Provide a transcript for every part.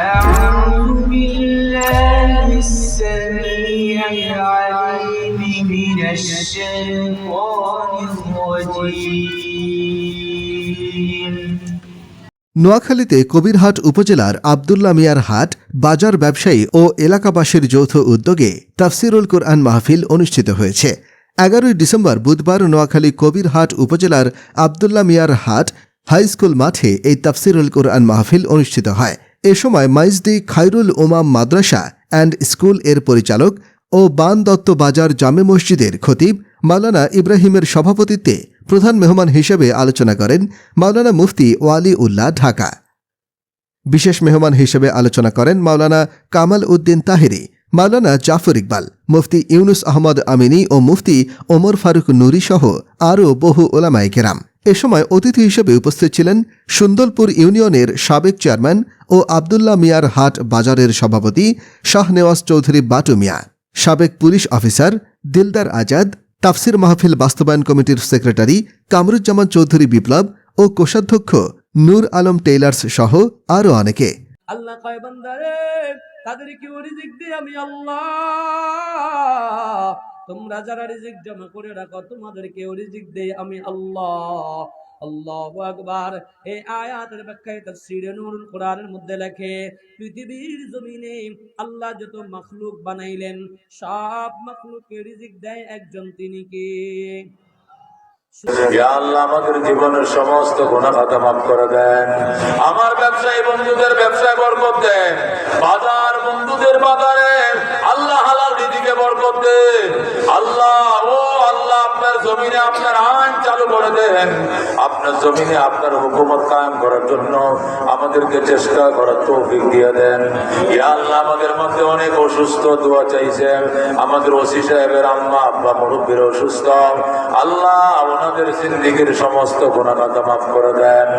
أعوذ بالله السميع العليم من الشيطان الرجيم নোয়াখালীতে কবিরহাট উপজেলার আবদুল্লা মিয়ার হাট বাজার ব্যবসায়ী ও এলাকাবাসীর যৌথ উদ্যোগে তাফসিরুল কোরআন মাহফিল অনুষ্ঠিত হয়েছে এগারোই ডিসেম্বর বুধবার নোয়াখালী কবিরহাট উপজেলার আবদুল্লা মিয়ার হাট হাই স্কুল মাঠে এই তাফসিরুল কোরআন মাহফিল অনুষ্ঠিত হয় এ সময় মাইজদি খায়রুল উমাম মাদ্রাসা অ্যান্ড স্কুলের পরিচালক ও বান দত্ত বাজার জামে মসজিদের খতিব মাওলানা ইব্রাহিমের সভাপতিত্বে প্রধান মেহমান হিসেবে আলোচনা করেন মাওলানা মুফতি ওয়ালি উল্লাহ ঢাকা। বিশেষ মেহমান হিসেবে আলোচনা করেন মাওলানা কামাল উদ্দিন তাহেরি, মাওলানা জাফর ইকবাল, মুফতি ইউনুস আহমদ আমিনী ও মুফতি ওমর ফারুক নুরি সহ আরও বহু ওলামাই কেরাম। এ সময় অতিথি হিসেবে উপস্থিত ছিলেন সুন্দরপুর ইউনিয়নের সাবেক চেয়ারম্যান ও আবদুল্লাহ মিয়ার হাট বাজারের সভাপতি শাহনেওয়াজ চৌধুরী বাটু মিয়া, সাবেক পুলিশ অফিসার দিলদার আজাদ, তাফসির মাহফিল বাস্তবায়ন কমিটির সেক্রেটারি কামরুজ্জামান চৌধুরী বিপ্লব ও কোষাধ্যক্ষ নূর আলম টেইলার্স সহ আরও অনেকে। আল্লাহ কয় বান্দারে তাদেরকে রিজিক দিই আমি আল্লাহ। তোমরা যারা রিজিক জমা করে রাখো, তোমাদেরকে রিজিক দেই আমি আল্লাহ। আল্লাহু আকবার। এই আয়াতের ব্যাখ্যায় তাফসীরে নূরুল কোরআনের মধ্যে লেখে, পৃথিবীর জমিনে আল্লাহ যত মাখলুক বানাইলেন, সব মাখলুককে রিজিক দেয় একজন তিনি কে? আমাদের জীবনের সমস্ত গুণা খাতা মাফ করে দেন। আমার ব্যবসায়ী বন্ধুদের ব্যবসায় বরকত দেন। বাজার বন্ধুদের বাজারে আল্লাহ হালাল দিদিকে বরকত দেন। আল্লাহ, ও আল্লাহ, আপনার জমিনে আপনার আইন চালু করে দেন। আপনার জমিনে আপনার হুকুমত কায়েম করার জন্য আমাদেরকে চেষ্টা করার তৌফিক দিয়ে দেন। আল্লাহ, আমাদের মধ্যে অনেক অসুস্থ দোয়া চাইছেন। আমাদের ওসি সাহেবের আম্মা, আব্বা মুরব্বীর অসুস্থ আল্লাহ ওনাদের জিন্দিগির সমস্ত গুণাগাতা মাফ করে দেন,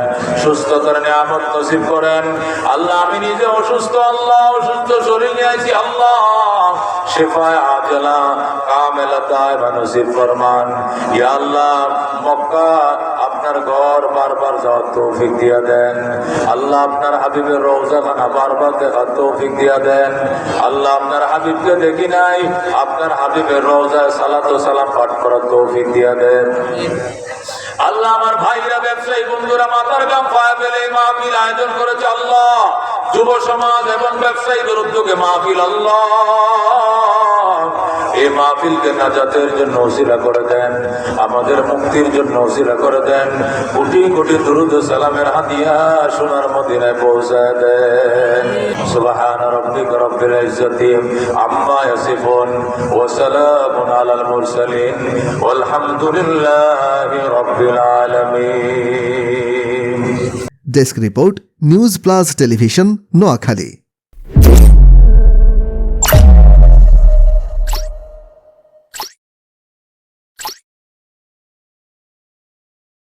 সুস্থতার নিয়ামত নসিব করেন। আল্লাহ, আমি নিজে অসুস্থ, আল্লাহ, অসুস্থ, শরীর নিয়ে আছি, আল্লাহ। শেফায় আজলা, কামেলাতায় মানুষের ফরমান। ইয়া আল্লাহ, মক্কা আপনার ঘর বারবার যাওয়ার তৌফিক দিয়া দেন। আল্লাহ আপনার হাবিবের রোজা খানা বারবার দেখার তৌফিক দিয়া দেন। আল্লাহ আপনার হাবিবকে দেখি নাই, আপনার হাবিবের রোজায় সালাত ও সালাম পাঠ করার তৌফিক দিয়া দেন। আল্লাহ আমার ভাইরা, ব্যবসায়ী বন্ধুরা, মাথার গাম পায়ে এই মাহফিল আয়োজন করেছে আল্লাহ। যুব সমাজ এবং ব্যবসায়ীদের উদ্যোগে মাহফিল আল্লাহ। এই মাহফিলকে নাজাতের জন্য ওসিলা করে দেন, আমাদের মুক্তির জন্য ওসিলা করে দেন, কোটি কোটি দুরুদ সালামের হাতিয়া সোনার মদিনায় পৌঁছায় দেন। সুবহান রব্বিক রব্বিল ইজ্জতি আম্মা ইয়াসিফুন ওয়া সালামুন আলাল মুরসালিন, ওয়ালহামদুলিল্লাহি রব্বিল আলামিন। Desk report news plus television Noakhali